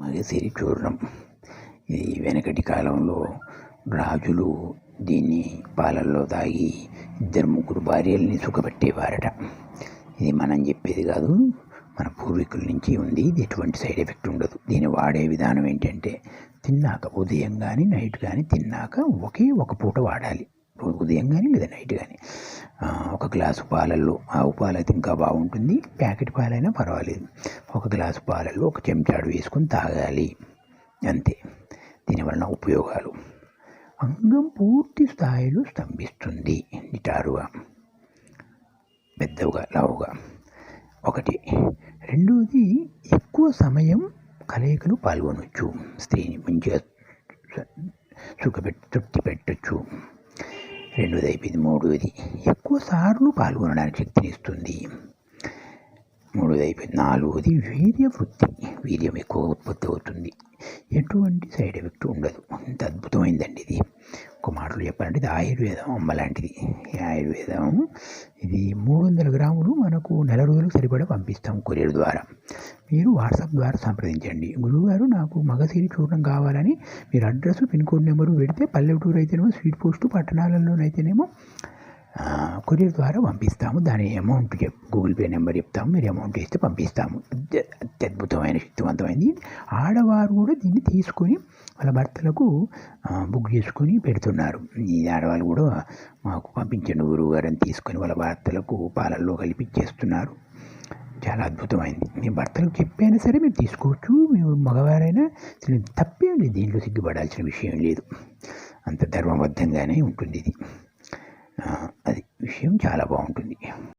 మగసిరి చూర్ణం ఇది వెనకటి కాలంలో రాజులు దీన్ని పాలల్లో తాగి ఇద్దరు ముగ్గురు భార్యల్ని సుఖపెట్టేవారట. ఇది మనం చెప్పేది కాదు. మన పూర్వీకుల నుంచి ఉంది. ఇది ఎటువంటి సైడ్ ఎఫెక్ట్ ఉండదు. దీన్ని వాడే విధానం ఏంటంటే తిన్నాక ఉదయం కానీ నైట్ కానీ తిన్నాక ఒకే ఒక పూట వాడాలి. ఉదయం కానీ లేదా నైట్ కానీ ఒక గ్లాసు పాలల్లో ఆవు పాలు అయితే ఇంకా బాగుంటుంది. ప్యాకెట్ పాలైనా పర్వాలేదు. ఒక గ్లాసు పాలల్లో ఒక చెంచాడు వేసుకొని తాగాలి. అంతే. దీనివలన ఉపయోగాలు. అంగం పూర్తి స్థాయిలో స్తంభిస్తుంది. నిటారుగా. పెద్దవుగా లావుగా. ఒకటి. రెండవది ఎక్కువ సమయం కలయికలు పాల్గొనవచ్చు స్త్రీని మంచిగా సుఖపెట్టి తృప్తి పెట్టచ్చు. రెండవది అయిపోయింది మూడవది ఎక్కువ సార్లు పాల్గొనడానికి శక్తిని ఇస్తుంది. మూడవది అయిపోయింది నాలుగవది వీర్య వృత్తి వీర్యం ఎక్కువ ఉత్పత్తి అవుతుంది. ఎటువంటి సైడ్ ఎఫెక్ట్ ఉండదు. అంత అద్భుతమైందండి ఇది. మాటలు చెప్పాలంటే ఇది ఆయుర్వేదం అమ్మ లాంటిది. ఆయుర్వేదం ఇది మూడు వందల గ్రాములు మనకు నెల రోజులకు సరిపడా పంపిస్తాం కొరియర్ ద్వారా. మీరు వాట్సాప్ ద్వారా సంప్రదించండి. గురువుగారు నాకు మగసిరి చూడడం కావాలని మీరు అడ్రస్ పిన్ కోడ్ నెంబరు పెడితే పల్లెటూరు అయితేనేమో స్వీట్ పోస్టు పట్టణాలలోనైతేనేమో కొరియర్ ద్వారా పంపిస్తాము. దాని అమౌంట్ గూగుల్ పే నెంబర్ చెప్తాము. మీరు అమౌంట్ ఇస్తే పంపిస్తాము. అత్యద్భుతమైన శక్తివంతమైంది. ఆడవారు కూడా దీన్ని తీసుకొని వాళ్ళ భర్తలకు బుక్ చేసుకొని పెడుతున్నారు. ఈ ఆడవాళ్ళు కూడా మాకు పంపించండి గురువు గారిని తీసుకొని వాళ్ళ భర్తలకు పాలల్లో కలిపి చేస్తున్నారు చాలా అద్భుతమైంది. మీ భర్తలకు చెప్పైనా సరే మీరు తీసుకోవచ్చు. మీరు మగవారైనా తప్పే లేదు దీంట్లో సిగ్గుపడాల్సిన విషయం లేదు. అంత ధర్మబద్ధంగానే ఉంటుంది ఇది. విషయం చాలా బాగుంటుంది.